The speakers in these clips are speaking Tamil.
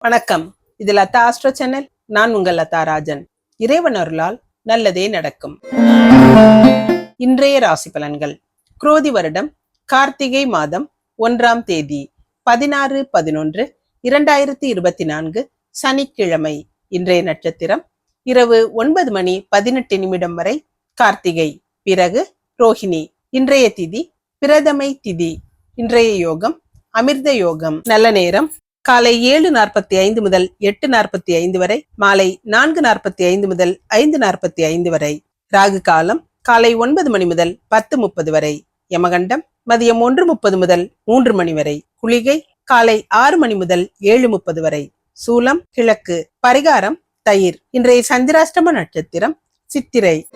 வணக்கம். இது லதா ஆஸ்ட்ரோ சேனல். நான் உங்கள் லதா ராஜன். இறைவன் அருளால் நல்லதே நடக்கும். இன்றைய ராசி பலன்கள். குரோதி வருடம் கார்த்திகை மாதம் ஒன்றாம் தேதி பதினாறு பதினொன்று இரண்டாயிரத்தி இருபத்தி நான்கு சனிக்கிழமை. இன்றைய நட்சத்திரம் இரவு ஒன்பது மணி பதினெட்டு நிமிடம் வரை கார்த்திகை. பிறகு ரோஹிணி. இன்றைய திதி பிரதமை திதி. இன்றைய யோகம் அமிர்த யோகம். நல்ல நேரம் காலை ஏழு நாற்பத்தி ஐந்து முதல் எட்டு நாற்பத்தி ஐந்து வரை மாலை நான்கு நாற்பத்தி ஐந்து முதல் ஐந்து நாற்பத்தி ஐந்து வரை ராகு காலம் காலை ஒன்பது மணி முதல் பத்து முப்பது வரை யமகண்டம் மதியம் ஒன்று முப்பது முதல் மூன்று மணி வரை குளிகை காலை ஆறு மணி முதல் ஏழு முப்பது வரை சூலம் கிழக்கு பரிகாரம் தயிர். இன்றைய சந்திராஷ்டம நட்சத்திரம் சித்திரை.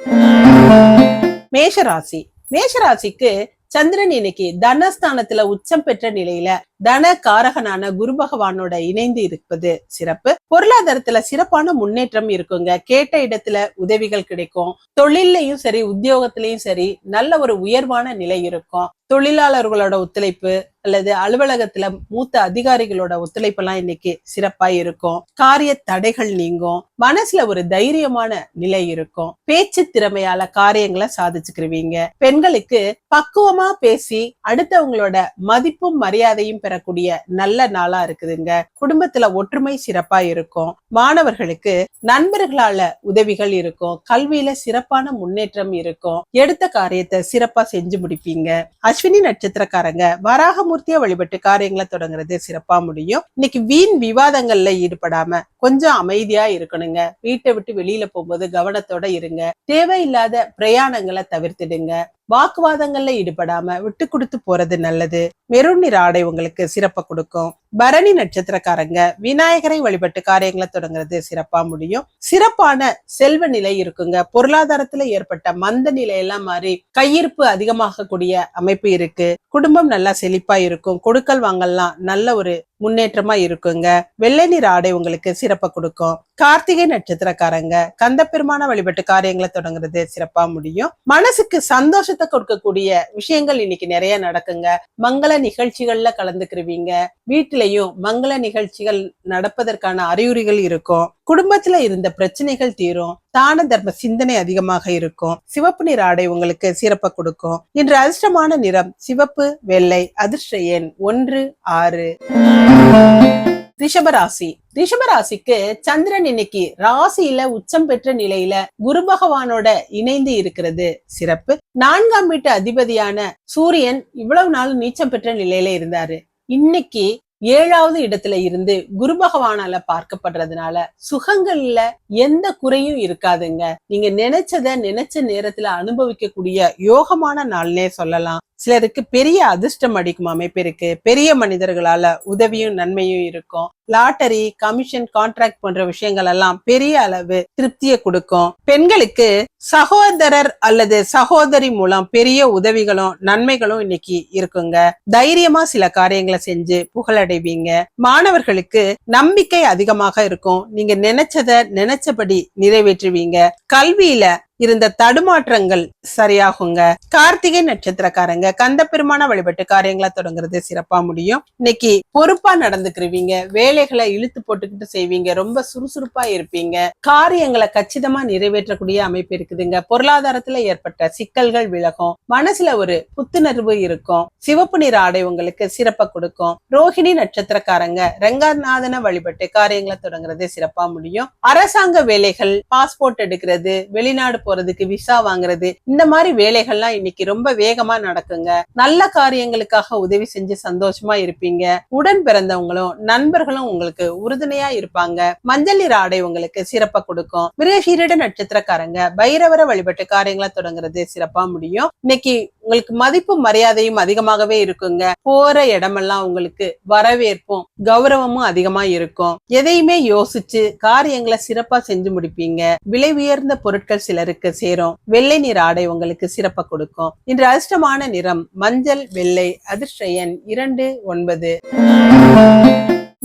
மேஷராசி. மேஷராசிக்கு சந்திரன் இன்னைக்கு தனஸ்தானத்துல உச்சம் பெற்ற நிலையில தன காரகனான குரு பகவானோட இணைந்து இருப்பது சிறப்பு. பொருளாதாரத்துல சிறப்பான முன்னேற்றம் இருக்குங்க. கேட்ட இடத்துல உதவிகள் கிடைக்கும். தொழிலையும் சரி உத்தியோகத்திலையும் சரி நல்ல ஒரு உயர்வான நிலை இருக்கும். தொழிலாளர்களோட ஒத்துழைப்பு அல்லது அலுவலகத்துல மூத்த அதிகாரிகளோட ஒத்துழைப்பு எல்லாம் இன்னைக்கு சிறப்பா இருக்கும். காரிய தடைகள் நீங்கும். மனசுல ஒரு தைரியமான நிலை இருக்கும். பேச்சு திறமையால காரியங்களை சாதிச்சுக்கிருவீங்க. பெண்களுக்கு பக்குவமா பேசி அடுத்தவங்களோட மதிப்பும் மரியாதையும் பெறக்கூடிய நல்ல நாளா இருக்குதுங்க. குடும்பத்துல ஒற்றுமை சிறப்பா இருக்கும். மாணவர்களுக்கு நண்பர்களால உதவிகள் இருக்கும். கல்வியில சிறப்பான முன்னேற்றம் இருக்கும். எடுத்த காரியத்தை சிறப்பா செஞ்சு முடிப்பீங்க. அஸ்வினி நட்சத்திரக்காரங்க வராகமூர்த்தியா வழிபட்டு காரியங்களை தொடங்குறது சிறப்பா முடியும். இன்னைக்கு வீண் விவாதங்கள்ல ஈடுபடாம கொஞ்சம் அமைதியா இருக்கணுங்க. வீட்டை விட்டு வெளியில போகும்போது கவனத்தோட இருங்க. தேவையில்லாத பிரயாணங்களை தவிர்த்திடுங்க. வாக்குவாதங்கள்ல ஈடுபடாம விட்டு கொடுத்து போறது நல்லது. மெருண் நிற ஆடை உங்களுக்கு சிறப்பை கொடுக்கும். பரணி நட்சத்திரக்காரங்க விநாயகரை வழிபட்டு காரியங்களை தொடங்குறது சிறப்பா முடியும். சிறப்பான செல்வ நிலை இருக்குங்க. பொருளாதாரத்துல ஏற்பட்ட மந்த நிலையெல்லாம் மாறி கையிருப்பு அதிகமாக கூடிய அமைப்பு இருக்கு. குடும்பம் நல்லா செழிப்பா இருக்கும். கொடுக்கல் வாங்கல்லாம் நல்ல ஒரு முன்னேற்றமா இருக்குங்க. வெள்ளை நிற ஆடை உங்களுக்கு சிறப்பை கொடுக்கும். கார்த்திகை நட்சத்திரக்காரங்க கந்த பெருமான வழிபட்டு காரியங்களை தொடங்குறது சிறப்பா முடியும். மனசுக்கு சந்தோஷத்தை கொடுக்கக்கூடிய விஷயங்கள் இன்னைக்கு நிறைய நடக்குங்க. மங்கள நிகழ்ச்சிகள்ல கலந்துக்கிருவீங்க. வீட்டிலையும் மங்கள நிகழ்ச்சிகள் நடப்பதற்கான அறிகுறிகள் இருக்கும். குடும்பத்துல இருந்த பிரச்சனைகள் தீரும். தான தர்ம சிந்தனை அதிகமாக இருக்கும். சிவப்பு நிற ஆடை உங்களுக்கு சிறப்பை கொடுக்கும். இன்று அதிர்ஷ்டமான நிறம் சிவப்பு வெள்ளை அதிர்ஷ்ட எண் ஒன்று ஆறு. ரிஷபராசி. ரிஷபராசிக்கு சந்திரன் இன்னைக்கு ராசியில உச்சம் பெற்ற நிலையில குரு பகவானோட இணைந்து இருக்கிறது. சிறப்பு. நான்காம் வீட்டு அதிபதியான சூரியன் இவ்வளவு நாள் நீச்சம் பெற்ற நிலையில இருந்தாரு. இன்னைக்கு ஏழாவது இடத்துல இருந்து குரு பகவானால பார்க்கப்படுறதுனால சுகங்கள்ல எந்த குறையும் இருக்காதுங்க. நீங்க நினைச்சத நினைச்ச நேரத்துல அனுபவிக்கக்கூடிய யோகமான நாள்னே சொல்லலாம். சிலருக்கு பெரிய அதிர்ஷ்டம் அடிக்கும் அமைப்பிற்கு பெரிய மனிதர்களால உதவியும் நன்மையும் இருக்கும். லாட்டரி கமிஷன் கான்ட்ராக்ட் போன்ற விஷயங்கள் எல்லாம் பெரிய அளவு திருப்தியை கொடுக்கும். பெண்களுக்கு சகோதரர் அல்லது சகோதரி மூலம் பெரிய உதவிகளும் நன்மைகளும் இன்னைக்கு இருக்குங்க. தைரியமா சில காரியங்களை செஞ்சு புகழடைவீங்க. மாணவர்களுக்கு நம்பிக்கை அதிகமாக இருக்கும். நீங்க நினைச்சத நினைச்சபடி நிறைவேற்றுவீங்க. கல்வியில இருந்த தடுமாற்றங்கள் சரியாகுங்க. கார்த்திகை நட்சத்திரக்காரங்க கந்த பெருமான வழிபட்டு காரியங்களா தொடங்குறது சிறப்பா முடியும். இன்னைக்கு பொறுப்பா நடந்துக்கிருவீங்க. வேலைகளை இழுத்து போட்டுக்கிட்டு செய்வீங்க. ரொம்ப சுறுசுறுப்பா இருப்பீங்க. காரியங்களை கச்சிதமா நிறைவேற்றக்கூடிய அமைப்பு இருக்குதுங்க. பொருளாதாரத்துல ஏற்பட்ட சிக்கல்கள் விலகும். மனசுல ஒரு புத்துணர்வு இருக்கும். சிவப்பு நிற ஆடை உங்களுக்கு சிறப்பை கொடுக்கும். ரோஹிணி நட்சத்திரக்காரங்க ரங்கநாதன வழிபட்டு காரியங்களை தொடங்குறது சிறப்பா முடியும். அரசாங்க வேலைகள் பாஸ்போர்ட் எடுக்கிறது வெளிநாடு போறதுக்கு விசா வாங்குறது இந்த மாதிரி வேலைகள்லாம் இன்னைக்கு ரொம்ப வேகமா நடக்குங்க. நல்ல காரியங்களுக்காக உதவி செஞ்சு சந்தோஷமா இருப்பீங்க. உடன் பிறந்தவங்களும் நண்பர்களும் உங்களுக்கு உறுதுணையா இருப்பாங்க. மஞ்சள் நிற ஆடை உங்களுக்கு சிறப்பா கொடுக்கும். மிருகசீரிட நட்சத்திரக்காரங்க பைரவர வழிபட்டு காரியங்களை தொடங்குறது சிறப்பா முடியும். இன்னைக்கு உங்களுக்கு மதிப்பு மரியாதையும் அதிகமாகவே இருக்குங்க. போற இடமெல்லாம் உங்களுக்கு வரவேற்பும் கௌரவமும் அதிகமா இருக்கும். எதையுமே யோசிச்சு காரியங்களை சிறப்பா செஞ்சு முடிப்பீங்க. விலை உயர்ந்த பொருட்கள் சிலருக்கு சேரும். வெள்ளை நிற ஆடை உங்களுக்கு சிறப்பா கொடுக்கும். இன்று அதிர்ஷ்டமான நிறம் மஞ்சள் வெள்ளை அதிர்ஷ்ட எண் இரண்டு ஒன்பது.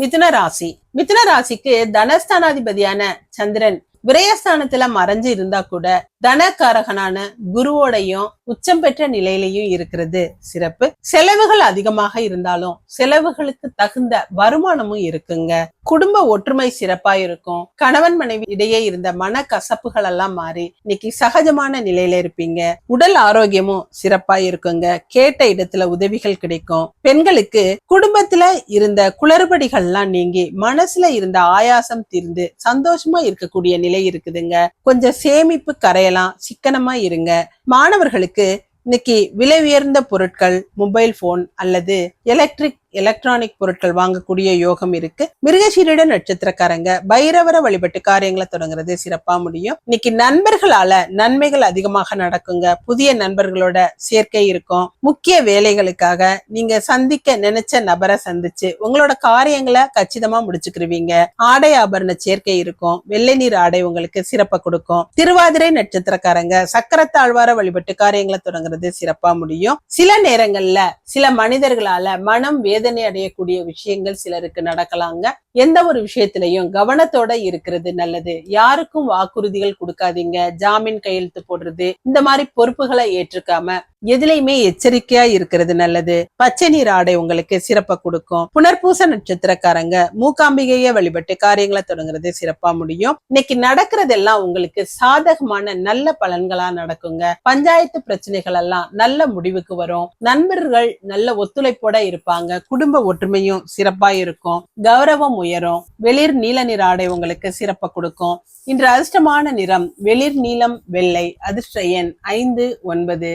மிதுன ராசி. மிதுன ராசிக்கு தனஸ்தானாதிபதியான சந்திரன் விரயஸ்தானத்துல மறைஞ்சு இருந்தா கூட தனக்காரகனான குருவோடையும் உச்சம் பெற்ற நிலையிலையும் இருக்கிறது. சிறப்பு. செலவுகள் அதிகமாக இருந்தாலும் செலவுகளுக்கு தகுந்த வருமானமும் இருக்குங்க. குடும்ப ஒற்றுமை சிறப்பா இருக்கும். கணவன் மனைவி இடையே இருந்த மன கசப்புகள் எல்லாம் மாறி இன்னைக்கு சகஜமான நிலையில இருப்பீங்க. உடல் ஆரோக்கியமும் சிறப்பா இருக்குங்க. கேட்ட இடத்துல உதவிகள் கிடைக்கும். பெண்களுக்கு குடும்பத்துல இருந்த குளறுபடிகள்லாம் நீங்கி மனசுல இருந்த ஆயாசம் தீர்ந்து சந்தோஷமா இருக்கக்கூடிய நிலை இருக்குதுங்க. கொஞ்சம் சேமிப்பு கரையலாம். சிக்கனமா இருங்க. மாணவர்களுக்கு இன்னைக்கு விலை உயர்ந்த பொருட்கள் மொபைல் போன் அல்லது எலக்ட்ரிக் எலக்ட்ரானிக் பொருட்கள் வாங்கக்கூடிய யோகம் இருக்கு. மிருகசீரிட நட்சத்திரக்காரங்க பைரவர வழிபட்டு காரியங்களை தொடங்குறது சிறப்பா முடியும். இன்னைக்கு நண்பர்களால நன்மைகள் அதிகமாக நடக்குங்க. புதிய நண்பர்களோட சேர்க்கை இருக்கும். முக்கிய வேலைகளுக்காக நீங்க சந்திக்க நினைச்ச நபரை சந்திச்சு உங்களோட காரியங்களை கச்சிதமா முடிச்சுக்கிருவீங்க. ஆடை ஆபரண சேர்க்கை இருக்கும். வெள்ளை நீர் ஆடை உங்களுக்கு சிறப்பை கொடுக்கும். திருவாதிரை நட்சத்திரக்காரங்க சக்கரத்தாழ்வார வழிபட்டு காரியங்களை தொடங்குறது சிறப்பா முடியும். சில நேரங்கள்ல சில மனிதர்களால மனம் வேதனை அடையக்கூடிய விஷயங்கள் சிலருக்கு நடக்கலாங்க. எந்த ஒரு விஷயத்திலையும் கவனத்தோட இருக்கிறது நல்லது. யாருக்கும் வாக்குறுதிகள் கொடுக்காதீங்க. ஜாமீன் கையெழுத்து போடுறது இந்த மாதிரி பொறுப்புகளை ஏற்றுக்காம எதுலையுமே எச்சரிக்கையா இருக்கிறது நல்லது. பச்சை நீர் ஆடை உங்களுக்கு சிறப்பை கொடுக்கும். புனர்பூச நட்சத்திரக்காரங்க மூக்காம்பிகைய வழிபட்டு காரியங்களை தொடங்குறது சிறப்பா முடியும். இன்னைக்கு நடக்கிறதெல்லாம் உங்களுக்கு சாதகமான நல்ல பலன்களா நடக்குங்க. பஞ்சாயத்து பிரச்சனைகள் எல்லாம் நல்ல முடிவுக்கு வரும். நண்பர்கள் நல்ல ஒத்துழைப்போட இருப்பாங்க. குடும்ப ஒற்றுமையும் சிறப்பா இருக்கும். கௌரவம் உயரும். வெளிர் நீல நிற ஆடை உங்களுக்கு சிறப்பை கொடுக்கும். இன்று அதிர்ஷ்டமான நிறம் வெளிர் நீலம் வெள்ளை அதிர்ஷ்ட எண் ஐந்து ஒன்பது.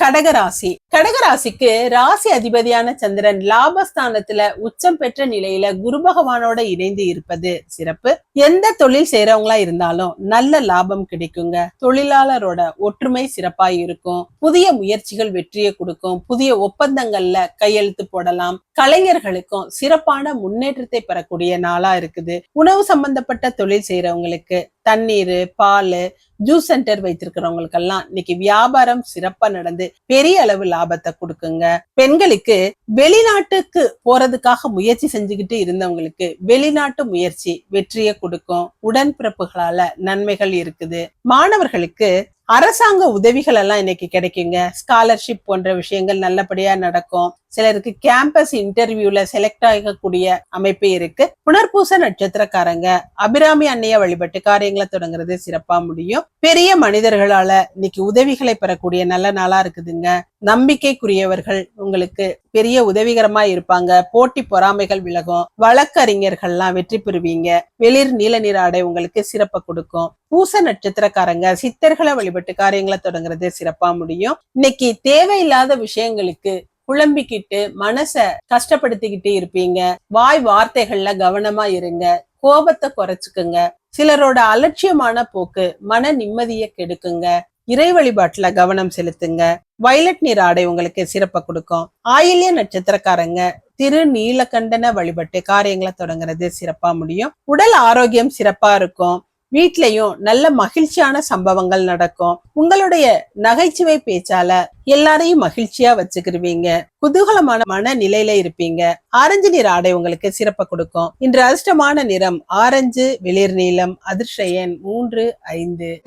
கடகராசி. கடகராசிக்கு ராசி அதிபதியான சந்திரன் லாபஸ்தானத்துல உச்சம் பெற்ற நிலையில குரு பகவானோட இணைந்து இருப்பது சிறப்பு. எந்த தொழில் செய்யறவங்களா இருந்தாலும் நல்ல லாபம் கிடைக்குங்க. தொழிலாளரோட ஒற்றுமை சிறப்பா இருக்கும். புதிய முயற்சிகள் வெற்றியை கொடுக்கும். புதிய ஒப்பந்தங்கள்ல கையெழுத்து போடலாம். கலைஞர்களுக்கும் சிறப்பான முன்னேற்றத்தை பெறக்கூடிய நாளா இருக்குது. உணவு சம்பந்தப்பட்ட தொழில் செய்யறவங்களுக்கு தண்ணீர் பால் ஜூஸ் சென்டர் வைத்திருக்கிறவங்களுக்கெல்லாம் இன்னைக்கு வியாபாரம் சிறப்பா நடந்து பெரிய அளவு லாபத்தை கொடுக்குங்க. பெண்களுக்கு வெளிநாட்டுக்கு போறதுக்காக முயற்சி செஞ்சுக்கிட்டு இருந்தவங்களுக்கு வெளிநாட்டு முயற்சி வெற்றியை கொடுக்கும். உடன்பிறப்புகளால நன்மைகள் இருக்குது. மாணவர்களுக்கு அரசாங்க உதவிகள் எல்லாம் இன்னைக்கு கிடைக்குங்க. ஸ்காலர்ஷிப் போன்ற விஷயங்கள் நல்லபடியா நடக்கும். சிலருக்கு கேம்பஸ் இன்டர்வியூல செலக்ட் ஆகக்கூடிய அமைப்பு இருக்கு. புனர்பூச நட்சத்திரக்காரங்க அபிராமி அன்னைய வழிபட்டு காரியங்களை தொடங்குறது சிறப்பா முடியும். பெரிய மனிதர்களால இன்னைக்கு உதவிகளை பெறக்கூடிய நல்ல நாளா இருக்குதுங்க. நம்பிக்கைக்குரியவர்கள் உங்களுக்கு பெரிய உதவிகரமா இருப்பாங்க. போட்டி பொறாமைகள் விலகும். வழக்கறிஞர்கள்லாம் வெற்றி பெறுவீங்க. வெளிர் நீல நிற ஆடை உங்களுக்கு சிறப்பை கொடுக்கும். பூச நட்சத்திரக்காரங்க சித்தர்களை வழிபட்டு காரியங்களை தொடங்குறது சிறப்பா முடியும். இன்னைக்கு தேவையில்லாத விஷயங்களுக்கு குழம்பிக்கிட்டு மனச கஷ்டப்படுத்திக்கிட்டு இருப்பீங்க. வாய் வார்த்தைகள்ல கவனமா இருங்க. கோபத்தை குறைச்சுக்குங்க. சிலரோட அலட்சியமான போக்கு மன நிம்மதியை கெடுக்குங்க. இறை வழிபாட்டுல கவனம் செலுத்துங்க. வயலட் நீர் ஆடை உங்களுக்கு சிறப்பை கொடுக்கும். ஆயில்ய நட்சத்திரக்காரங்க திரு நீலகண்டன வழிபட்டு காரியங்களை தொடங்குறது சிறப்பா முடியும். உடல் ஆரோக்கியம் சிறப்பா இருக்கும். வீட்லயும் நல்ல மகிழ்ச்சியான சம்பவங்கள் நடக்கும். உங்களுடைய நகைச்சுவை பேச்சால எல்லாரையும் மகிழ்ச்சியா வச்சுக்கிருவீங்க. குதூகலமான மன நிலையில இருப்பீங்க. ஆரஞ்சு நிற ஆடை உங்களுக்கு சிறப்பை கொடுக்கும். இன்று அதிர்ஷ்டமான நிறம் ஆரஞ்சு வெளிர் நீளம் அதிர்ஷ்ட எண் மூன்று ஐந்து.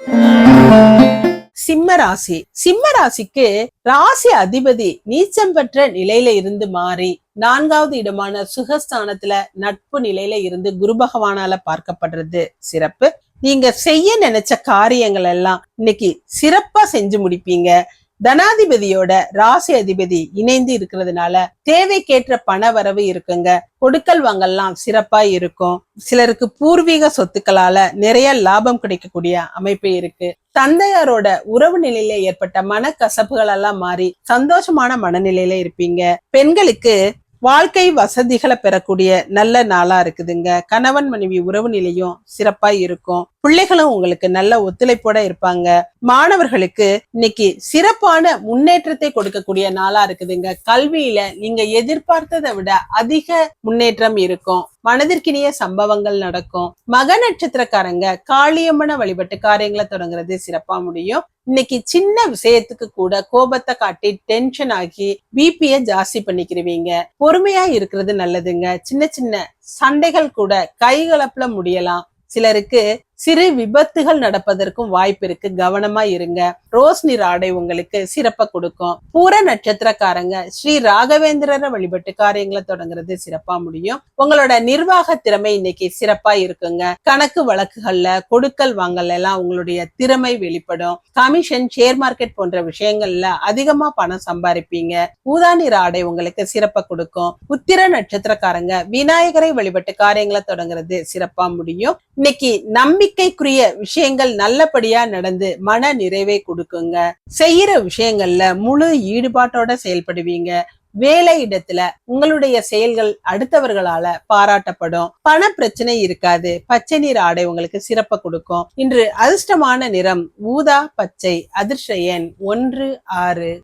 சிம்ம ராசி. சிம்ம ராசிக்கு ராசி அதிபதி நீச்சம் பெற்ற நிலையில இருந்து மாறி நான்காவது இடமான சுகஸ்தானத்துல நட்பு நிலையில இருந்து குரு பகவானால பார்க்கப்படுறது சிறப்பு. நீங்க செய்ய நினைச்ச காரியங்கள் எல்லாம் இன்னைக்கு சிறப்பா செஞ்சு முடிப்பீங்க. தனாதிபதியோட ராசி அதிபதி இணைந்து இருக்கிறதுனால தேவைக்கேற்ற பண வரவு இருக்குங்க. கொடுக்கல் வாங்கல்லாம் சிறப்பா இருக்கும். சிலருக்கு பூர்வீக சொத்துக்களால நிறைய லாபம் கிடைக்கக்கூடிய அமைப்பு இருக்கு. தந்தையாரோட உறவு நிலையில ஏற்பட்ட மனக்கசப்புகள் எல்லாம் மாறி சந்தோஷமான மனநிலையில இருப்பீங்க. பெண்களுக்கு வாழ்க்கை வசதிகளை பெறக்கூடிய நல்ல நாளா இருக்குதுங்க. கணவன் மனைவி உறவு நிலையும் சிறப்பா இருக்கும். பிள்ளைகளும் உங்களுக்கு நல்ல ஒத்துழைப்போட இருப்பாங்க. மாணவர்களுக்கு இன்னைக்கு சிறப்பான முன்னேற்றத்தை கொடுக்கக்கூடிய நாளா இருக்குதுங்க. கல்வியில நீங்க எதிர்பார்த்ததை விட அதிக முன்னேற்றம் இருக்கும். மனதிற்கினிய சம்பவங்கள் நடக்கும். மக நட்சத்திரக்காரங்க காளியம்மன வழிபட்டு காரியங்களை தொடங்குறது சிறப்பா முடியும். இன்னைக்கு சின்ன விஷயத்துக்கு கூட கோபத்தை காட்டி டென்ஷன் ஆகி பிபிய ஜாஸ்தி பண்ணிக்கிறவீங்க பொறுமையா இருக்கிறது நல்லதுங்க. சின்ன சின்ன சண்டைகள் கூட கைகலப்புல முடியலாம். சிலருக்கு சிறு விபத்துகள் நடப்பதற்கும் வாய்ப்பு இருக்கு. கவனமா இருங்க. ரோஸ் நிற ஆடை உங்களுக்கு சிறப்ப கொடுக்கும். பூர நட்சத்திரக்காரங்க ஸ்ரீ ராகவேந்திரரை வழிபட்டு காரியங்களை தொடங்குறது சிறப்பா முடியும். உங்களோட நிர்வாக திறமை இன்னைக்கு சிறப்பா இருக்குங்க. கணக்கு வழக்குகள்ல கொடுக்கல் வாங்கல் எல்லாம் உங்களுடைய திறமை வெளிப்படும். கமிஷன் ஷேர் மார்க்கெட் போன்ற விஷயங்கள்ல அதிகமா பணம் சம்பாதிப்பீங்க ஊதா நிற ஆடை உங்களுக்கு சிறப்ப கொடுக்கும். உத்திர நட்சத்திரக்காரங்க விநாயகரை வழிபட்டு காரியங்களை தொடங்குறது சிறப்பா முடியும். இன்னைக்கு நம்பி நம்பிக்கைக்குரிய விஷயங்கள் நல்லபடியா நடந்து மன நிறைவை கொடுக்குங்க. செய்யற விஷயங்கள்ல முழு ஈடுபாட்டோட செயல்படுவீங்க. வேலை இடத்துல உங்களுடைய செயல்கள் அடுத்தவர்களால பாராட்டப்படும். பண பிரச்சனை இருக்காது. பச்சை நீர் ஆடை உங்களுக்கு சிறப்ப கொடுக்கும். இன்று அதிர்ஷ்டமான நிறம் ஊதா பச்சை அதிர்ஷ்ட எண் ஒன்று ஆறு.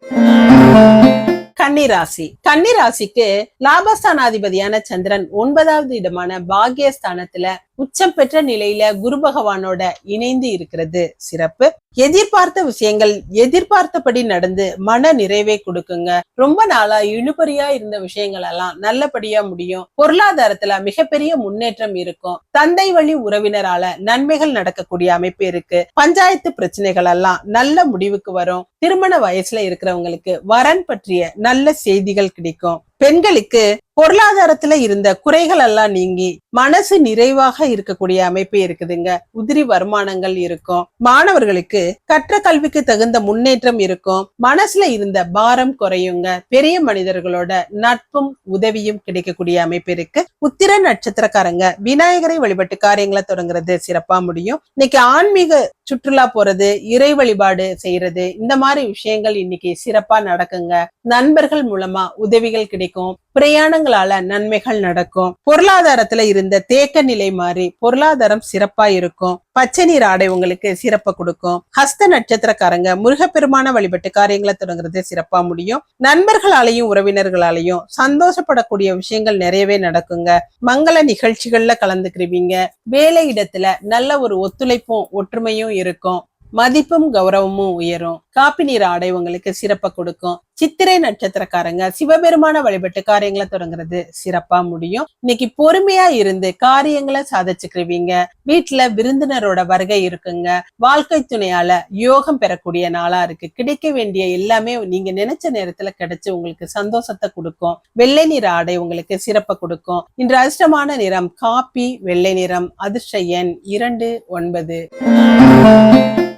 கன்னிராசி. கன்னிராசிக்கு லாபஸ்தானாதிபதியான சந்திரன் ஒன்பதாவது இடமான பாக்யஸ்தானத்துல உச்சம் பெற்ற நிலையில குரு பகவானோட இணைந்து இருக்கிறது சிறப்பு. எதிர்பார்த்த விஷயங்கள் எதிர்பார்த்தபடி நடந்து மன நிறைவை கொடுக்குங்க. ரொம்ப நாளா இழுபறியா இருந்த விஷயங்கள் எல்லாம் நல்லபடியா முடியும். பொருளாதாரத்துல மிகப்பெரிய முன்னேற்றம் இருக்கும். தந்தை வழி உறவினரால நன்மைகள் நடக்கக்கூடிய அமைப்பு இருக்கு. பஞ்சாயத்து பிரச்சனைகள் எல்லாம் நல்ல முடிவுக்கு வரும். திருமண வயசுல இருக்கிறவங்களுக்கு வரன் பற்றிய நல்ல செய்திகள் கிடைக்கும். பெண்களுக்கு பொருளாதாரத்துல இருந்த குறைகள் எல்லாம் நீங்கி மனசு நிறைவாக இருக்கக்கூடிய அமைப்பு இருக்குதுங்க. உதிரி வருமானங்கள் இருக்கும். மாணவர்களுக்கு கற்ற கல்விக்கு தகுந்த முன்னேற்றம் இருக்கும். மனசுல இருந்த பாரம் குறையுங்க. பெரிய மனிதர்களோட நட்பும் உதவியும் கிடைக்கக்கூடிய அமைப்பு இருக்கு. உத்திர நட்சத்திரக்காரங்க விநாயகரை வழிபட்டு காரியங்களை தொடங்குறது சிறப்பா முடியும். இன்னைக்கு ஆன்மீக சுற்றுலா போறது இறை வழிபாடு செய்யறது இந்த மாதிரி விஷயங்கள் இன்னைக்கு சிறப்பா நடக்குங்க. நண்பர்கள் மூலமா உதவிகள் கிடைக்கும் பிரயாணங்களால நன்மைகள் நடக்கும். பொருளாதாரத்துல இருந்த தேக்க நிலை மாறி பொருளாதாரம் சிறப்பா இருக்கும். பச்சை நீர் ஆடை உங்களுக்கு சிறப்ப கொடுக்கும். ஹஸ்த நட்சத்திரக்காரங்க முருகப்பெருமான வழிபட்டு காரியங்களை தொடங்குறது சிறப்பா முடியும். நண்பர்களாலையும் உறவினர்களாலையும் சந்தோஷப்படக்கூடிய விஷயங்கள் நிறையவே நடக்குங்க. மங்கள நிகழ்ச்சிகள்ல கலந்துக்கிருவீங்க. வேலை இடத்துல நல்ல ஒரு ஒத்துழைப்பும் ஒற்றுமையும் இருக்கும். மதிப்பும் கௌரவமும் உயரும். காப்பி நீர் ஆடை உங்களுக்கு சிறப்பை கொடுக்கும். சித்திரை நட்சத்திரக்காரங்க சிவபெருமான வழிபட்டு காரியங்களை தொடங்குறது சிறப்பா முடியும். இன்னைக்கு பொறுமையா இருந்து காரியங்களை சாதிச்சுக்கிருவீங்க. வீட்டுல விருந்தினரோட வருகை இருக்குங்க. வாழ்க்கை துணையால யோகம் பெறக்கூடிய நாளா இருக்கு. கிடைக்க வேண்டிய எல்லாமே நீங்க நினைச்ச நேரத்துல கிடைச்சு உங்களுக்கு சந்தோஷத்தை கொடுக்கும். வெள்ளை நிற ஆடை உங்களுக்கு சிறப்பை கொடுக்கும். இன்று அதிர்ஷ்டமான நிறம் காப்பி வெள்ளை நிறம் அதிர்ஷ்ட எண் இரண்டு ஒன்பது.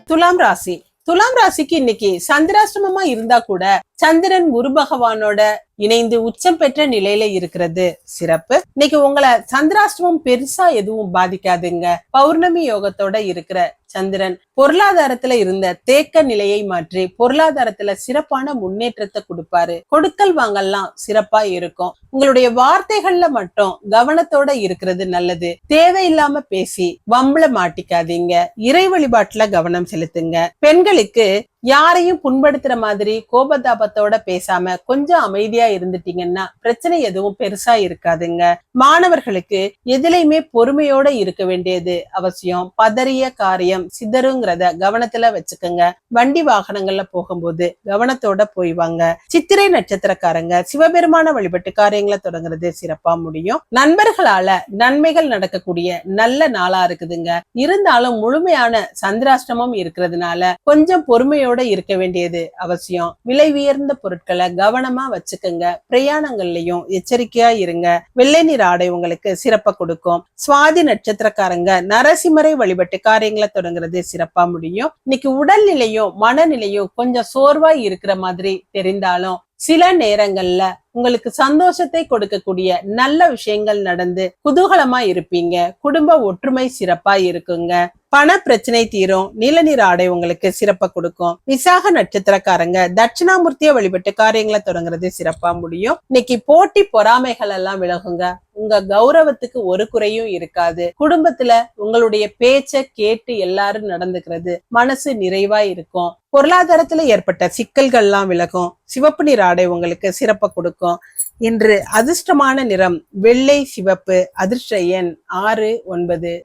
துலாம் ராசி. துலாம் ராசிக்கு இன்னைக்கு சந்திராசிரமமா இருந்தா கூட சந்திரன் குரு பகவானோட இணைந்து உச்சம் பெற்ற நிலையில இருக்கிறது. சிறப்பு. இன்னைக்கு உங்களை சந்திராஷ்டமம் பெருசா எதுவும் பாதிக்காதுங்க. பௌர்ணமி யோகத்தோட இருக்கிற சந்திரன் பொருளாதாரத்துல இருந்த தேக்க நிலையை மாற்றி பொருளாதாரத்துல சிறப்பான முன்னேற்றத்தை கொடுப்பாரு. கொடுக்கல் வாங்கல்லாம் சிறப்பா இருக்கும். உங்களுடைய வார்த்தைகள்ல மட்டும் கவனத்தோட இருக்கிறது நல்லது. தேவையில்லாம பேசி வம்புல மாட்டிக்காதீங்க. இறை வழிபாட்டுல கவனம் செலுத்துங்க. பெண்களுக்கு யாரையும் புண்படுத்துற மாதிரி கோபதாபத்தோட பேசாம கொஞ்சம் அமைதியா இருந்துட்டீங்கன்னா பிரச்சனை எதுவும் பெருசா இருக்காதுங்க. மாணவர்களுக்கு எதுலையுமே பொறுமையோட இருக்க வேண்டியது அவசியம். பதறிய காரியம் சிதறுங்கிறத கவனத்துல வச்சுக்கோங்க. வண்டி வாகனங்கள்ல போகும்போது கவனத்தோட போய் வாங்க. சித்திரை நட்சத்திரக்காரங்க சிவபெருமான வழிபட்டு காரியங்களை தொடங்குறது சிறப்பா முடியும். நண்பர்களால நன்மைகள் நடக்கக்கூடிய நல்ல நாளா இருக்குதுங்க. இருந்தாலும் முழுமையான சந்திராஷ்டமம் இருக்கிறதுனால கொஞ்சம் பொறுமையோட இருக்க வேண்டியது அவசியம். விலை உயர்ந்த பொருட்களை கவனமா வச்சுக்கோங்க. பிரயாணங்கள்லயும் எச்சரிக்கையா இருங்க. வெள்ளை நிற ஆடை உங்களுக்கு சிறப்பா கொடுக்கும். சுவாதி நட்சத்திரக்காரங்க நரசிம்மரை வழிபட்டு காரியங்களை தொடங்குறது சிறப்பா முடியும். இன்னைக்கு உடல்நிலையும் மனநிலையும் கொஞ்சம் சோர்வா இருக்கிற மாதிரி தெரிந்தாலும் சில நேரங்கள்ல உங்களுக்கு சந்தோஷத்தை கொடுக்கக்கூடிய நல்ல விஷயங்கள் நடந்து குதூகலமா இருப்பீங்க. குடும்ப ஒற்றுமை சிறப்பா இருக்குங்க. பண பிரச்சனை தீரும். நிலநீர் ஆடை உங்களுக்கு சிறப்பை கொடுக்கும். விசாக நட்சத்திரக்காரங்க தட்சிணாமூர்த்திய வழிபட்டு காரியங்களை தொடங்குறது சிறப்பா முடியும். இன்னைக்கு போட்டி பொறாமைகள் எல்லாம் விலகுங்க. உங்க கௌரவத்துக்கு ஒரு குறையும் இருக்காது. குடும்பத்துல உங்களுடைய பேச்ச கேட்டு எல்லாரும் நடந்துக்கிறது மனசு நிறைவா இருக்கும். பொருளாதாரத்துல ஏற்பட்ட சிக்கல்கள்லாம் விலகும். சிவப்பு நிற ஆடை உங்களுக்கு சிறப்பை கொடுக்கும். இன்று அதிர்ஷ்டமான நிறம் வெள்ளை சிவப்பு. அதிர்ஷ்ட எண் ஆறு ஒன்பது.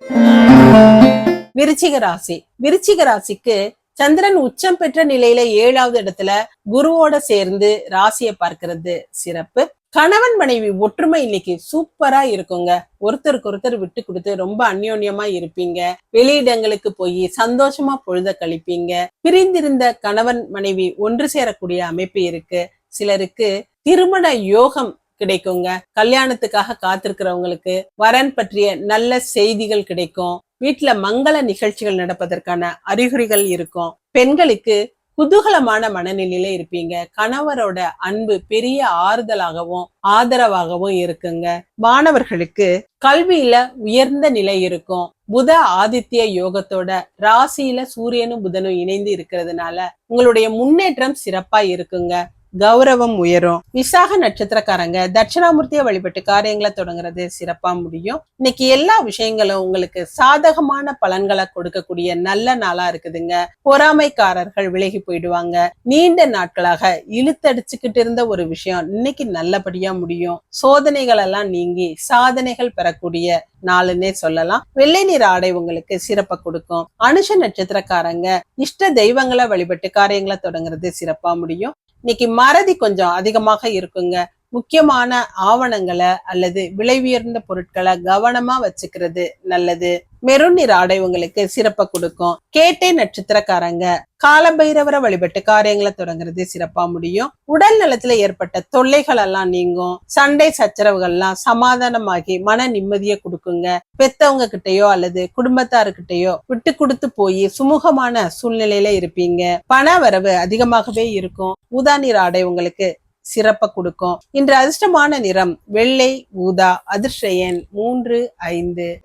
விருச்சிக ராசி. விருச்சிக ராசிக்கு சந்திரன் உச்சம் பெற்ற நிலையில ஏழாவது இடத்துல குருவோட சேர்ந்து ராசியை பார்க்கிறது. சிறப்பு. கணவன் மனைவி ஒற்றுமை இன்னைக்கு சூப்பரா இருக்குங்க. ஒருத்தருக்கு ஒருத்தர் விட்டு கொடுத்து ரொம்ப அந்யோன்யமா இருப்பீங்க. வெளியிடங்களுக்கு போய் சந்தோஷமா பொழுத கழிப்பீங்க. பிரிந்திருந்த கணவன் மனைவி ஒன்று சேரக்கூடிய அமைப்பு இருக்கு. சிலருக்கு திருமண யோகம் கிடைக்குங்க. கல்யாணத்துக்காக காத்திருக்கிறவங்களுக்கு வரன் பற்றிய நல்ல செய்திகள் கிடைக்கும். வீட்டுல மங்கள நிகழ்ச்சிகள் நடப்பதற்கான அறிகுறிகள் இருக்கும். பெண்களுக்கு குதூகலமான மனநிலையில இருப்பீங்க. கணவரோட அன்பு பெரிய ஆறுதலாகவும் ஆதரவாகவும் இருக்குங்க. மாணவர்களுக்கு கல்வியில உயர்ந்த நிலை இருக்கும். புத ஆதித்ய யோகத்தோட ராசியில சூரியனும் புதனும் இணைந்து இருக்கிறதுனால உங்களுடைய முன்னேற்றம் சிறப்பா இருக்குங்க. கௌரவம் உயரும். விசாக நட்சத்திரக்காரங்க தட்சிணாமூர்த்தியை வழிபட்டு காரியங்களை தொடங்குறது சிறப்பா முடியும். இன்னைக்கு எல்லா விஷயங்களும் உங்களுக்கு சாதகமான பலன்களை கொடுக்கக்கூடிய நல்ல நாளா இருக்குதுங்க. பொறாமைக்காரர்கள் விலகி போயிடுவாங்க. நீண்ட நாட்களாக இழுத்தடிச்சுக்கிட்டு இருந்த ஒரு விஷயம் இன்னைக்கு நல்லபடியா முடியும். சோதனைகள் எல்லாம் நீங்கி சாதனைகள் பெறக்கூடிய நாளுன்னே சொல்லலாம். வெள்ளை நிற ஆடை உங்களுக்கு சிறப்பை கொடுக்கும். அனுஷ நட்சத்திரக்காரங்க இஷ்ட தெய்வங்களை வழிபட்டு காரியங்களை தொடங்குறது சிறப்பா முடியும். இன்னைக்கு மறதி கொஞ்சம் அதிகமாக இருக்குங்க. முக்கியமான ஆவணங்களை அல்லது விலை உயர்ந்த பொருட்களை கவனமா வச்சுக்கிறது நல்லது. மெருன் நிற ஆடை உங்களுக்கு சிறப்பை கொடுக்கும். கேட்டை நட்சத்திரக்காரங்க காலபைரவரை வழிபட்டு காரியங்களை தொடங்குறது சிறப்பா முடியும். உடல் நலத்துல ஏற்பட்ட தொல்லைகள் எல்லாம் நீங்கும். சண்டை சச்சரவுகள்லாம் சமாதானமாகி மன நிம்மதியை கொடுக்குங்க. பெத்தவங்க கிட்டயோ அல்லது குடும்பத்தாருக்கிட்டயோ விட்டு கொடுத்து போய் சுமூகமான சூழ்நிலையில இருப்பீங்க. பண வரவு அதிகமாகவே இருக்கும். ஊதா நீர் ஆடை உங்களுக்கு சிறப்ப கொடுக்கும். இன்று அதிர்ஷ்டமான நிறம் வெள்ளை ஊதா அதிர்ஷ்ட எண் மூன்று ஐந்து.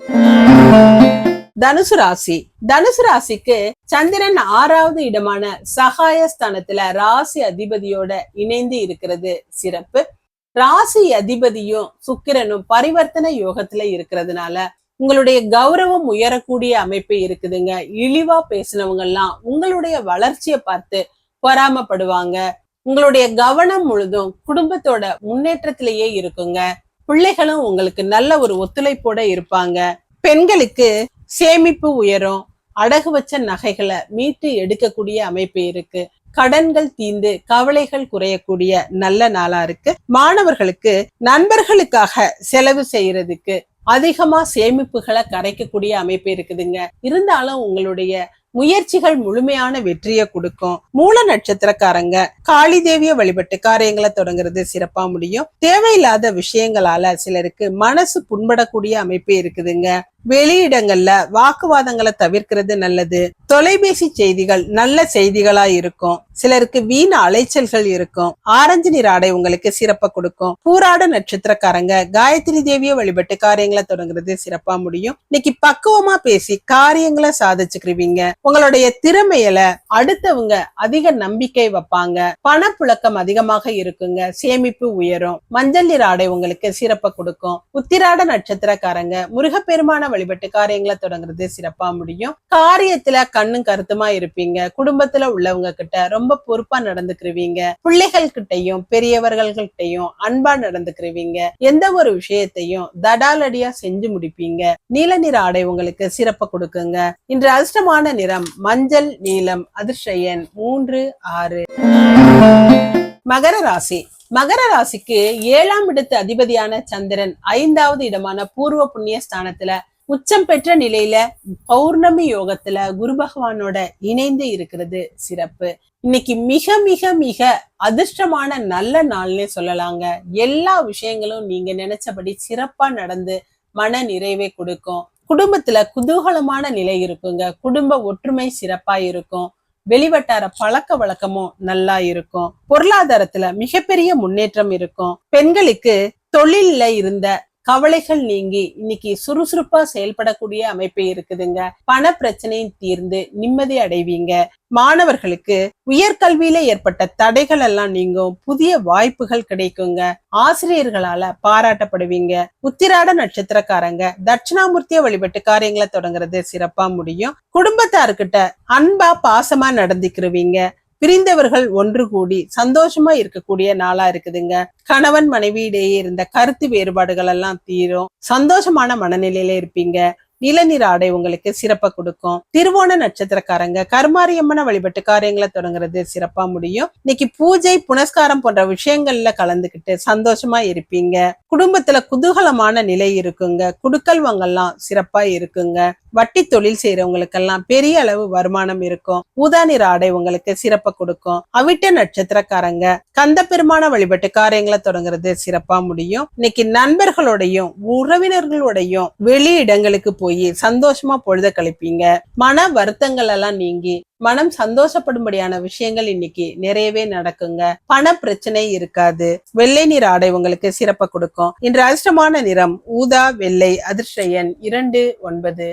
தனுசு ராசி. தனுசு ராசிக்கு சந்திரன் ஆறாவது இடமான சகாய ஸ்தானத்துல ராசி அதிபதியோட இணைந்து இருக்கிறது சிறப்பு. ராசி அதிபதியும் சுக்கிரனும் பரிவர்த்தனை யோகத்துல இருக்கிறதுனால உங்களுடைய கௌரவம் உயரக்கூடிய அமைப்பு இருக்குதுங்க. இழிவா பேசினவங்க எல்லாம் உங்களுடைய வளர்ச்சியை பார்த்து பொறாமப்படுவாங்க. உங்களுடைய கவனம் முழுதும் குடும்பத்தோட முன்னேற்றத்திலேயே இருக்குங்க. பிள்ளைகளும் உங்களுக்கு நல்ல ஒரு ஒத்துழைப்போட இருப்பாங்க. பெண்களுக்கு சேமிப்பு உயரும். அடகு வச்ச நகைகளை மீட்டு எடுக்கக்கூடிய அமைப்பு இருக்கு. கடன்கள் தீந்து கவலைகள் குறையக்கூடிய நல்ல நாளா இருக்கு. மாணவர்களுக்கு நண்பர்களுக்காக செலவு செய்யறதுக்கு அதிகமா சேமிப்புகளை கரைக்கக்கூடிய அமைப்பு இருக்குதுங்க. இருந்தாலும் உங்களுடைய முயற்சிகள் முழுமையான வெற்றியை கொடுக்கும். மூல நட்சத்திரக்காரங்க காளி தேவிய வழிபட்டு காரியங்களை தொடங்குறது சிறப்பா முடியும். தேவையில்லாத விஷயங்களால சிலருக்கு மனசு புண்படக்கூடிய அமைப்பு இருக்குதுங்க. வெளியிடங்கள்ல வாக்குவாதங்களை தவிர்க்கிறது நல்லது. தொலைபேசி செய்திகள் நல்ல செய்திகளா இருக்கும். சிலருக்கு வீண் அலைச்சல்கள் இருக்கும். ஆரஞ்சு நிற ஆடை உங்களுக்கு சிறப்ப கொடுக்கும். பூராட நட்சத்திரக்காரங்க காயத்ரி தேவிய வழிபட்டு காரியங்களை தொடங்குறது சிறப்பா முடியும். இன்னைக்கு பக்குவமா பேசி காரியங்களை சாதிச்சுக்கிருவீங்க. உங்களுடைய திறமையில அடுத்தவங்க அதிக நம்பிக்கை வைப்பாங்க. பணப்புழக்கம் அதிகமாக இருக்குங்க. சேமிப்பு உயரும். மஞ்சள் நிற ஆடை உங்களுக்கு சிறப்பை கொடுக்கும். உத்திராட நட்சத்திரக்காரங்க முருகப்பெருமான வழிபட்டு காரியங்களை தொடங்குறது சிறப்பா முடியும். காரியத்துல கண்ணும் கருத்துமா இருப்பீங்க. குடும்பத்துல உள்ளவங்க கிட்ட ரொம்ப பொறுப்பா நடந்துக்கிருவீங்க. பிள்ளைகள் கிட்டையும் பெரியவர்கள் கிட்டையும் அன்பா நடந்துக்கிருவீங்க. எந்த ஒரு விஷயத்தையும் தடாலடியா செஞ்சு முடிப்பீங்க. நீல நிற ஆடை உங்களுக்கு சிறப்பை கொடுக்குங்க. இன்று அதிர்ஷ்டமான நிறம் மஞ்சள் நீலம் அதிர்ஷ்ட எண் மூன்று ஆறு. மகர ராசி. மகர ராசிக்கு ஏழாம் இடத்து அதிபதியான சந்திரன் ஐந்தாவது இடமான பூர்வ புண்ணிய ஸ்தானத்துல உச்சம் பெற்ற நிலையில பௌர்ணமி யோகத்துல குரு பகவானோட இணைந்து இருக்கிறது சிறப்பு. இன்னைக்கு மிக மிக மிக அதிர்ஷ்டமான நல்ல நாள்னே சொல்லலாங்க. எல்லா விஷயங்களும் நீங்க நினைச்சபடி சிறப்பா நடந்து மன நிறைவை கொடுக்கும். குடும்பத்துல குதூகலமான நிலை இருக்குங்க. குடும்ப ஒற்றுமை சிறப்பா இருக்கும். வெளிவட்டார பழக்க வழக்கமும் நல்லா இருக்கும். பொருளாதாரத்துல மிகப்பெரிய முன்னேற்றம் இருக்கும். பெண்களுக்கு தொழில்ல இருந்த கவலைகள் நீங்கி இன்னைக்கு சுறுசுறுப்பா செயல்படக்கூடிய அமைப்பு இருக்குதுங்க. பண பிரச்சனையும் தீர்ந்து நிம்மதி அடைவீங்க. மாணவர்களுக்கு உயர்கல்வியில ஏற்பட்ட தடைகள் எல்லாம் நீங்கும். புதிய வாய்ப்புகள் கிடைக்குங்க. ஆசிரியர்களால பாராட்டப்படுவீங்க. உத்திராட நட்சத்திரக்காரங்க தட்சிணாமூர்த்திய வழிபட்டு காரியங்களை தொடங்குறது சிறப்பா முடியும். குடும்பத்தார்கிட்ட அன்பா பாசமா நடந்துக்கிருவீங்க. பிரிந்தவர்கள் ஒன்று கூடி சந்தோஷமா இருக்கக்கூடிய நாளா இருக்குதுங்க. கணவன் மனைவியிடையே இருந்த கருத்து வேறுபாடுகள் எல்லாம் தீரும். சந்தோஷமான மனநிலையில இருப்பீங்க. நிலநிற ஆடை உங்களுக்கு சிறப்பா கொடுக்கும். திருவோண நட்சத்திரக்காரங்க கருமாரியம்மனை வழிபட்டு காரியங்களை தொடங்குறது சிறப்பா முடியும். இன்னைக்கு பூஜை புனஸ்காரம் போன்ற விஷயங்கள்ல கலந்துக்கிட்டு சந்தோஷமா இருப்பீங்க. குடும்பத்துல குதூகலமான நிலை இருக்குங்க. குடுக்கல் வாங்கலாம் சிறப்பா இருக்குங்க. வட்டி தொழில் செய்யறவங்களுக்கெல்லாம் பெரிய அளவு வருமானம் இருக்கும். ஊதாநிற ஆடை உங்களுக்கு சிறப்பை கொடுக்கும். அவிட்ட நட்சத்திரக்காரங்க கந்த பெருமான வழிபட்டு காரியங்களை தொடங்குறது சிறப்பா முடியும். இன்னைக்கு நண்பர்களோடையும் உறவினர்களோடையும் வெளி இடங்களுக்கு போய் சந்தோஷமா பொழுத கழிப்பீங்க. மன வருத்தங்கள் எல்லாம் நீங்கி மனம் சந்தோஷப்படும்படியான விஷயங்கள் இன்னைக்கு நிறையவே நடக்குங்க. பண பிரச்சனை இருக்காது. வெள்ளை நிற ஆடை உங்களுக்கு சிறப்பை கொடுக்கும். இன்று அதிர்ஷ்டமான நிறம் ஊதா வெள்ளை அதிர்ஷ்ட எண் இரண்டு ஒன்பது.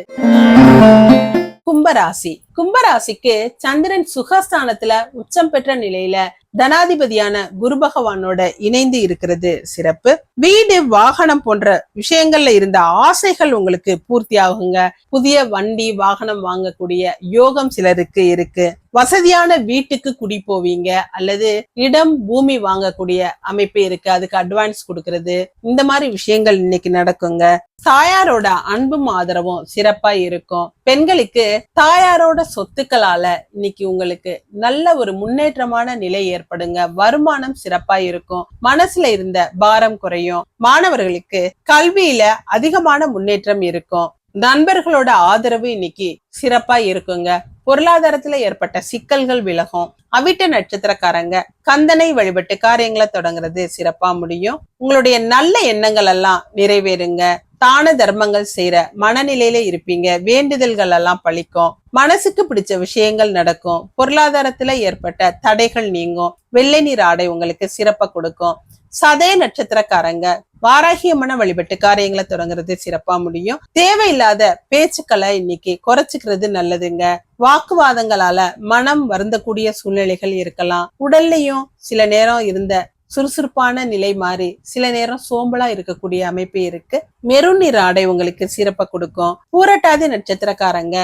கும்பராசி. கும்பராசிக்கு சந்திரன் சுகஸ்தானத்துல உச்சம் பெற்ற நிலையில தனாதிபதியான குரு பகவானோட இணைந்து இருக்கிறது சிறப்பு. வீடு வாகனம் போன்ற விஷயங்கள்ல இருந்த ஆசைகள் உங்களுக்கு பூர்த்தி ஆகுங்க புதிய வண்டி வாகனம் வாங்கக்கூடிய யோகம் சிலருக்கு இருக்கு. வசதியான வீட்டுக்கு குடி போவீங்க அல்லது இடம் பூமி வாங்கக்கூடிய அமைப்பு இருக்கு அதுக்கு அட்வான்ஸ் கொடுக்கறது. இந்த மாதிரி விஷயங்கள் இன்னைக்கு நடக்குங்க. தாயாரோட அன்பும் ஆதரவும் சிறப்பா இருக்கும். பெண்களுக்கு தாயாரோட சொத்துக்களால இன்னைக்கு உங்களுக்கு நல்ல ஒரு முன்னேற்றமான நிலை ஏற்படுங்க. வருமானம் சிறப்பா இருக்கும். மனசுல இருந்த பாரம் குறையும். மாணவர்களுக்கு கல்வியில அதிகமான முன்னேற்றம் இருக்கும். நண்பர்களோட ஆதரவு இன்னைக்கு சிறப்பா இருக்குங்க. பொருளாதாரத்துல ஏற்பட்ட சிக்கல்கள் விலகும். அவிட்ட நட்சத்திரக்காரங்க கந்தனை வழிபட்டு காரியங்களை தொடங்குறது சிறப்பா முடியும். உங்களுடைய நல்ல எண்ணங்கள் எல்லாம் நிறைவேறுங்க. தான தர்மங்கள் செய்யற மனநிலையில இருப்பீங்க. வேண்டுதல்கள் எல்லாம் பழிக்கும். மனசுக்கு பிடிச்ச விஷயங்கள் நடக்கும். பொருளாதாரத்துல ஏற்பட்ட தடைகள் நீங்கும். வெள்ளை நீர் ஆடை உங்களுக்கு சிறப்பா கொடுக்கும். சதய நட்சத்திரக்காரங்க வாராகியம்மனை வழிபட்டு காரியங்களை தொடங்குறது சிறப்பா முடியும். தேவையில்லாத பேச்சுக்களை இன்னைக்கு குறைச்சிக்கிறது நல்லதுங்க. வாக்குவாதங்களால மனம் வருந்தக்கூடிய சூழ்நிலைகள் இருக்கலாம். உடல்லையும் சில நேரம் இருந்த சுறுசுறுப்பான நிலை மாறி சில நேரம் சோம்பலா இருக்கக்கூடிய அமைப்பு இருக்கு. மெருன் நிற ஆடை உங்களுக்கு சிறப்பை கொடுக்கும். பூரட்டாதி நட்சத்திரக்காரங்க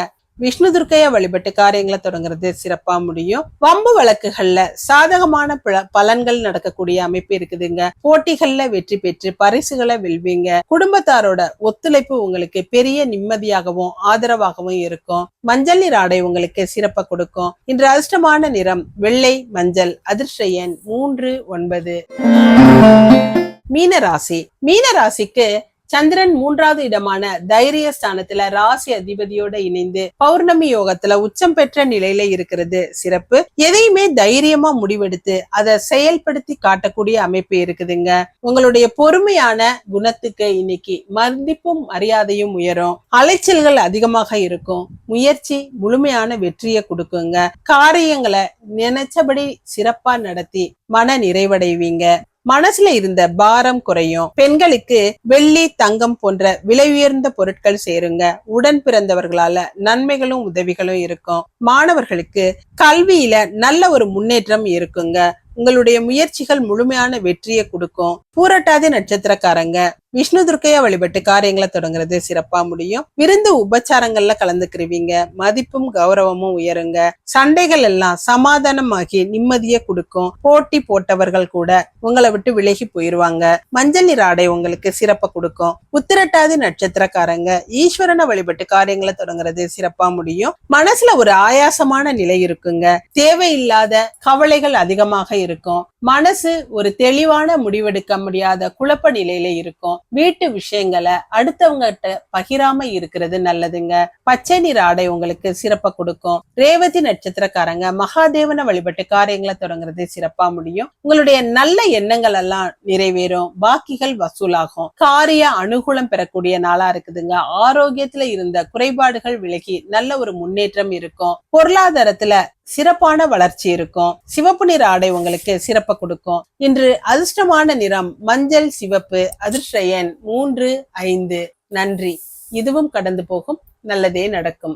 விஷ்ணு துர்க்கைய வழிபட்டு காரியங்களை தொடங்குறது சிறப்பா முடியும். வம்பு வழக்குகள்ல சாதகமான பலன்கள் நடக்கக்கூடிய அமைப்பு இருக்குதுங்க. போட்டிகள்ல வெற்றி பெற்று பரிசுகளை வெல்வீங்க. குடும்பத்தாரோட ஒத்துழைப்பு உங்களுக்கு பெரிய நிம்மதியாகவும் ஆதரவாகவும் இருக்கும். மஞ்சள் நிற ஆடை உங்களுக்கு சிறப்பை கொடுக்கும். இன்று அதிர்ஷ்டமான நிறம் வெள்ளை மஞ்சள் அதிர்ஷ்ட எண் மூன்று ஒன்பது. மீனராசி. மீனராசிக்கு சந்திரன் மூன்றாவது இடமான தைரிய ஸ்தானத்துல ராசி அதிபதியோட இணைந்து பௌர்ணமி யோகத்துல உச்சம் பெற்ற நிலையில இருக்கிறது. சிறப்பு. எதையுமே தைரியமா முடிவெடுத்து அதை செயல்படுத்தி காட்டக்கூடிய அமைப்பு இருக்குதுங்க. உங்களுடைய பொறுமையான குணத்துக்கு இன்னைக்கு மதிப்பும் மரியாதையும் உயரும். அலைச்சல்கள் அதிகமாக இருக்கும். முயற்சி முழுமையான வெற்றியை கொடுக்குங்க. காரியங்களை நினைச்சபடி சிறப்பா நடத்தி மன நிறைவடைவீங்க. மனசுல இருந்த பாரம் குறையும். பெண்களுக்கு வெள்ளி தங்கம் போன்ற விலை உயர்ந்த பொருட்கள் சேருங்க. உடன் பிறந்தவர்களால நன்மைகளும் உதவிகளும் இருக்கும். மாணவர்களுக்கு கல்வியில நல்ல ஒரு முன்னேற்றம் இருக்குங்க. உங்களுடைய முயற்சிகள் முழுமையான வெற்றியை கொடுக்கும். பூரட்டாதி நட்சத்திரக்காரங்க விஷ்ணு துர்க்கையா வழிபட்டு காரியங்களை தொடங்குறது சிறப்பா முடியும். விருந்து உபச்சாரங்கள்ல கலந்துக்கிருவீங்க. மதிப்பும் கௌரவமும் உயருங்க. சண்டைகள் எல்லாம் சமாதானமாகி நிம்மதியை கொடுக்கும். போட்டி போட்டவர்கள் கூட உங்களை விட்டு விலகி போயிருவாங்க. மஞ்சள் நிற ஆடை உங்களுக்கு சிறப்பை கொடுக்கும். உத்திரட்டாதி நட்சத்திரக்காரங்க ஈஸ்வரனை வழிபட்டு காரியங்களை தொடங்குறது சிறப்பா முடியும். மனசுல ஒரு ஆயாசமான நிலை இருக்குங்க. தேவையில்லாத கவலைகள் அதிகமாக இருக்கும். மனசு ஒரு தெளிவான முடிவெடுக்க முடியாத குழப்ப நிலையில இருக்கும். வீட்டு விஷயங்களை அடுத்தவங்ககிட்ட பகிராம இருக்கிறது நல்லதுங்க. பச்சை நிற ஆடை உங்களுக்கு சிறப்பை கொடுக்கும். ரேவதி நட்சத்திரக்காரங்க மகாதேவனை வழிபட்டு காரியங்களை தொடங்குறது சிறப்பா முடியும். உங்களுடைய நல்ல எண்ணங்கள் எல்லாம் நிறைவேறும். பாக்கிகள் வசூலாகும். காரிய அனுகூலம் பெறக்கூடிய நாளா இருக்குதுங்க. ஆரோக்கியத்துல இருந்த குறைபாடுகள் விலகி நல்ல ஒரு முன்னேற்றம் இருக்கும். பொருளாதாரத்துல சிறப்பான வளர்ச்சி இருக்கும். சிவப்பு நிற ஆடை உங்களுக்கு சிறப்பை கொடுக்கும். இன்று அதிர்ஷ்டமான நிறம் மஞ்சள் சிவப்பு அதிர்ஷ்ட எண் மூன்று ஐந்து. நன்றி. இதுவும் கடந்து போகும். நல்லதே நடக்கும்.